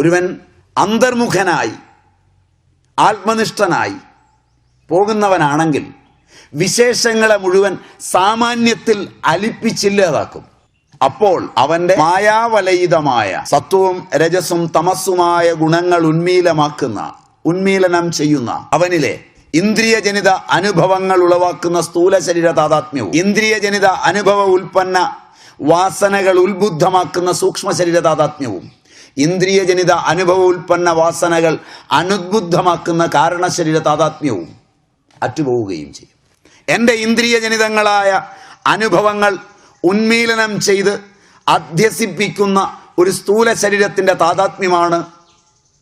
ഒരുവൻ അന്തർമുഖനായി ആത്മനിഷ്ഠനായി പോകുന്നവനാണെങ്കിൽ വിശേഷങ്ങളെ മുഴുവൻ സാമാന്യത്തിൽ അലിപ്പിച്ചില്ലാതാക്കും. അപ്പോൾ അവന്റെ മായാവലയിതമായ സത്വവും രജസും തമസ്സുമായ ഗുണങ്ങൾ ഉന്മീലമാക്കുന്ന ഉന്മീലനം ചെയ്യുന്ന അവനിലെ ഇന്ദ്രിയജനിത അനുഭവങ്ങൾ ഉളവാക്കുന്ന സ്ഥൂല ശരീര താതാത്മ്യവും ഇന്ദ്രിയജനിത അനുഭവ ഉൽപ്പന്ന വാസനകൾ ഉത്ബുദ്ധമാക്കുന്ന സൂക്ഷ്മ ശരീര താതാത്മ്യവും ഇന്ദ്രിയജനിത അനുഭവ ഉൽപ്പന്ന വാസനകൾ അനുദ്ബുദ്ധമാക്കുന്ന കാരണശരീര താതാത്മ്യവും അറ്റുപോവുകയും ചെയ്യും. എന്റെ ഇന്ദ്രിയജനിതങ്ങളായ അനുഭവങ്ങൾ ഉന്മീലനം ചെയ്ത് അധ്യസിപ്പിക്കുന്ന ഒരു സ്ഥൂല ശരീരത്തിന്റെ താതാത്മ്യമാണ്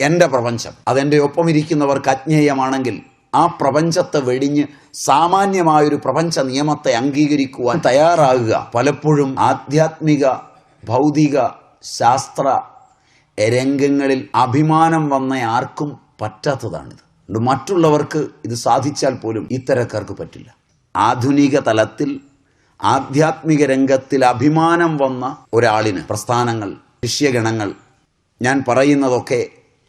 എന്റെ പ്രപഞ്ചം. അതെന്റെ ഒപ്പം ഇരിക്കുന്നവർക്ക് അജ്ഞേയമാണെങ്കിൽ ആ പ്രപഞ്ചത്തെ വെടിഞ്ഞ് സാമാന്യമായൊരു പ്രപഞ്ച നിയമത്തെ അംഗീകരിക്കുവാൻ തയ്യാറാകുക. പലപ്പോഴും ആധ്യാത്മിക ഭൗതിക ശാസ്ത്ര രംഗങ്ങളിൽ അഭിമാനം വന്ന ആർക്കും പറ്റാത്തതാണിത്. മറ്റുള്ളവർക്ക് ഇത് സാധിച്ചാൽ പോലും ഇത്തരക്കാർക്ക് പറ്റില്ല. ആധുനിക തലത്തിൽ ആധ്യാത്മിക രംഗത്തിൽ അഭിമാനം വന്ന ഒരാളിന് പ്രസ്ഥാനങ്ങൾ ശിഷ്യഗണങ്ങൾ ഞാൻ പറയുന്നതൊക്കെ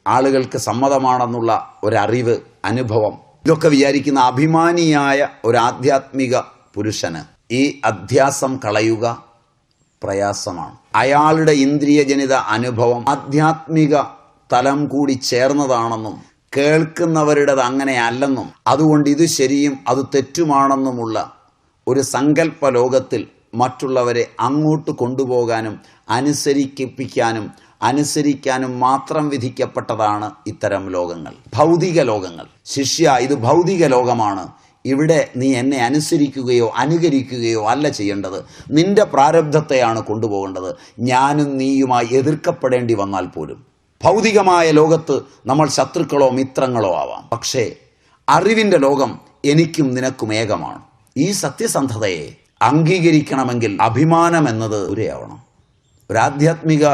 ആളുകൾക്ക് സമ്മതമാണെന്നുള്ള ഒരറിവ് അനുഭവം ഇതൊക്കെ വിചാരിക്കുന്ന അഭിമാനിയായ ഒരു ആധ്യാത്മിക പുരുഷന് ഈ അധ്യാസം കളയുക പ്രയാസമാണ്. അയാളുടെ ഇന്ദ്രിയജനിത അനുഭവം ആധ്യാത്മിക തലം കൂടി ചേർന്നതാണെന്നും കേൾക്കുന്നവരുടേത് അങ്ങനെയല്ലെന്നും അതുകൊണ്ട് ഇത് ശരിയും അത് തെറ്റുമാണെന്നുമുള്ള ഒരു സങ്കല്പ ലോകത്തിൽ മറ്റുള്ളവരെ അങ്ങോട്ട് കൊണ്ടുപോകാനും അനുസരിക്കിപ്പിക്കാനും അനുസരിക്കാനും മാത്രം വിധിക്കപ്പെട്ടതാണ് ഇത്തരം ലോകങ്ങൾ. ഭൗതിക ലോകങ്ങൾ. ശിഷ്യ ഇത് ഭൗതിക ലോകമാണ്. ഇവിടെ നീ എന്നെ അനുസരിക്കുകയോ അനുകരിക്കുകയോ അല്ല ചെയ്യേണ്ടത്. നിന്റെ പ്രാരബ്ധത്തെയാണ് കൊണ്ടുപോകേണ്ടത്. ഞാനും നീയുമായി എതിർക്കപ്പെടേണ്ടി വന്നാൽ പോലും. ഭൗതികമായ ലോകത്ത് നമ്മൾ ശത്രുക്കളോ മിത്രങ്ങളോ ആവാം. പക്ഷേ അറിവിന്റെ ലോകം എനിക്കും നിനക്കും ഏകമാണ്. ഈ സത്യസന്ധതയെ അംഗീകരിക്കണമെങ്കിൽ അഭിമാനം എന്നത് ഒരേയാവണം ഒരു ആധ്യാത്മിക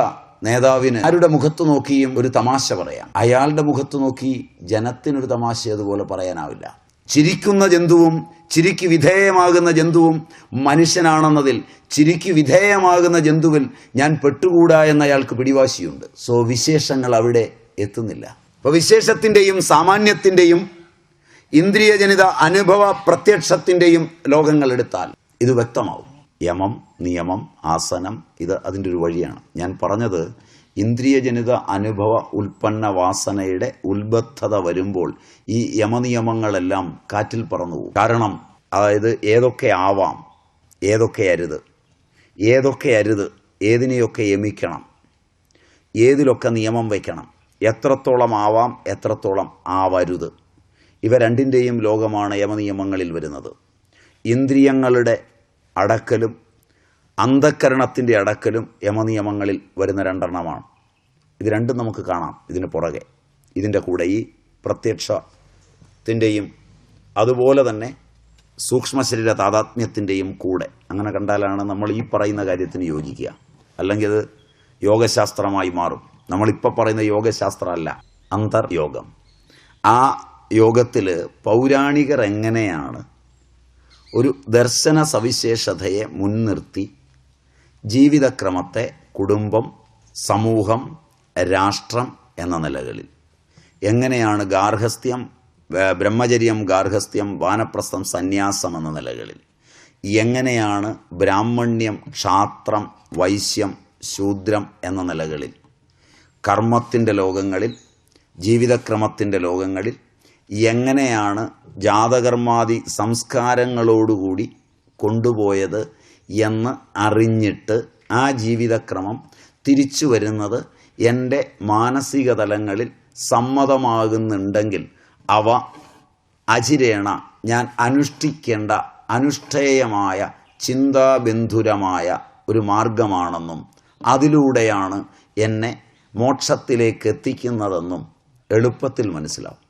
നേതാവിന് ആരുടെ മുഖത്ത് നോക്കിയും ഒരു തമാശ പറയാം. അയാളുടെ മുഖത്ത് നോക്കി ജനത്തിനൊരു തമാശ അതുപോലെ പറയാനാവില്ല. ചിരിക്കുന്ന ജന്തുവും ചിരിക്ക് വിധേയമാകുന്ന ജന്തുവും മനുഷ്യനാണെന്നതിൽ ചിരിക്ക് വിധേയമാകുന്ന ജന്തുവിൽ ഞാൻ പെട്ടുകൂടാ എന്ന അയാൾക്ക് പിടിവാശിയുണ്ട്. സോ വിശേഷങ്ങൾ അവിടെ എത്തുന്നില്ല. അപ്പോൾ വിശേഷത്തിന്റെയും സാമാന്യത്തിന്റെയും ഇന്ദ്രിയജനിത അനുഭവ പ്രത്യക്ഷത്തിന്റെയും ലോകങ്ങൾ എടുത്താൽ ഇത് വ്യക്തമാവും. യമം നിയമം ആസനം ഇത് അതിന്റെ ഒരു വഴിയാണ്. ഞാൻ പറഞ്ഞത് ഇന്ദ്രിയജനിത അനുഭവ ഉൽപ്പന്ന വാസനയുടെ ഉത്ബദ്ധത വരുമ്പോൾ ഈ യമനിയമങ്ങളെല്ലാം കാറ്റിൽ പറന്നു പോകും. കാരണം അതായത് ഏതൊക്കെ ആവാം ഏതൊക്കെ അരുത് ഏതൊക്കെ അരുത് ഏതിനെയൊക്കെ യമിക്കണം ഏതിലൊക്കെ നിയമം വയ്ക്കണം എത്രത്തോളം ആവാം എത്രത്തോളം ആവരുത് ഇവ രണ്ടിന്റെയും ലോകമാണ് യമനിയമങ്ങളിൽ വരുന്നത്. ഇന്ദ്രിയങ്ങളുടെ അടക്കലും അന്ധക്കരണത്തിന്റെ അടക്കലും യമനിയമങ്ങളിൽ വരുന്ന രണ്ടെണ്ണമാണ്. ഇത് രണ്ടും നമുക്ക് കാണാം ഇതിന് പുറകെ. ഇതിന്റെ കൂടെ ഈ പ്രത്യക്ഷത്തിന്റെയും അതുപോലെ തന്നെ സൂക്ഷ്മ ശരീര താതാത്മ്യത്തിന്റെയും കൂടെ. അങ്ങനെ കണ്ടാലാണ് നമ്മൾ ഈ പറയുന്ന കാര്യത്തിന് യോജിക്കുക. അല്ലെങ്കിൽ അത് യോഗശാസ്ത്രമായി മാറും. നമ്മളിപ്പോൾ പറയുന്ന യോഗശാസ്ത്രമല്ല അന്തർയോഗം. ആ യോഗത്തിൽ പൗരാണികർ എങ്ങനെയാണ് ഒരു ദർശന സവിശേഷതയെ മുൻനിർത്തി ജീവിതക്രമത്തെ കുടുംബം സമൂഹം രാഷ്ട്രം എന്ന നിലകളിൽ. എങ്ങനെയാണ് ഗാർഹസ്ഥ്യം ബ്രഹ്മചര്യം ഗാർഹസ്ഥ്യം വാനപ്രസ്ഥം സന്യാസം എന്ന നിലകളിൽ? എങ്ങനെയാണ് ബ്രാഹ്മണ്യം ക്ഷാത്രം വൈശ്യം ശൂദ്രം എന്ന നിലകളിൽ? കർമ്മത്തിന്റെ ലോകങ്ങളിൽ ജീവിതക്രമത്തിന്റെ ലോകങ്ങളിൽ എങ്ങനെയാണ് ജാതകർമാദി സംസ്കാരങ്ങളോടുകൂടി കൊണ്ടുപോയത് എന്ന് അറിഞ്ഞിട്ട് ആ ജീവിതക്രമം തിരിച്ചു വരുന്നത് എന്റെ മാനസിക തലങ്ങളിൽ സമ്മതമാകുന്നുണ്ടെങ്കിൽ അവ അചിരേണ ഞാൻ അനുഷ്ഠിക്കേണ്ട അനുഷ്ഠേയമായ ചിന്താബന്ധുരമായ ഒരു മാർഗമാണെന്നും അതിലൂടെയാണ് എന്നെ മോക്ഷത്തിലേക്ക് എത്തിക്കുന്നതെന്നും എളുപ്പത്തിൽ മനസ്സിലാവും.